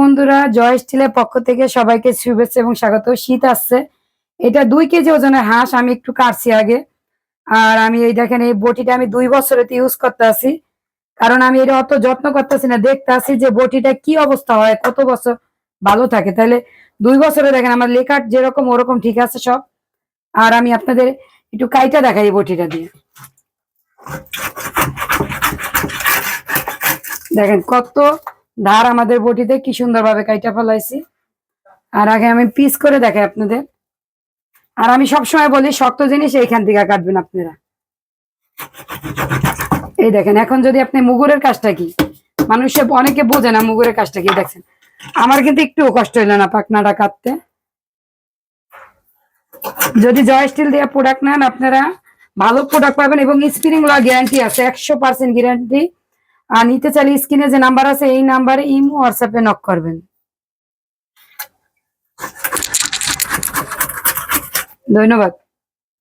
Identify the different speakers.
Speaker 1: বন্ধুরা, জয় স্টিলের পক্ষ থেকে সবাইকে শুভেচ্ছা এবং স্বাগত। শীত আসছে। এটা দুই কেজি ওজনের হাঁস, আমি একটু কাটছি আগে। আর আমি এই দেখেন, এই বটিটা আমি দুই বছরেতে ইউজ করতে আছি। কারণ আমি এটা অত যত্ন করতেছি না, দেখতে আসি যে বটিটা কি অবস্থা হয়, কত বছর ভালো থাকে। তাহলে দুই বছরে দেখেন, আমার লেখার যেরকম ওরকম ঠিক আছে সব। আর আমি আপনাদের একটু কাইটা দেখাই বটিটা দিয়ে। দেখেন কত ধার আমাদের বটিতে কি সুন্দরভাবে কাইটা ফেলাইছি। আর আগে আমি পিস করে দেখাই আপনাদের। আর আমি সবসময় বলি, শক্ত জিনিস এইখান থেকে কাটবেন আপনারা। এই দেখেন, এখন যদি আপনি মুগুরের কাজটা কি? মানুষে অনেকে বোঝে না মুগুরের কাজটা কি দেখছেন আমার কিন্তু একটু কষ্ট হইল না পাকনাটা কাটতে। যদি জয় স্টিল দিয়ে প্রোডাক্ট নেন, আপনারা ভালো প্রোডাক্ট পাবেন এবং স্প্রিংগুলো গ্যারান্টি আছে, একশো পার্সেন্ট গ্যারান্টি আর নিতে চাইলে স্ক্রিনে যে নাম্বার আছে এই নাম্বারে ইমো হোয়াটসঅ্যাপে নক করবেন। ধন্যবাদ।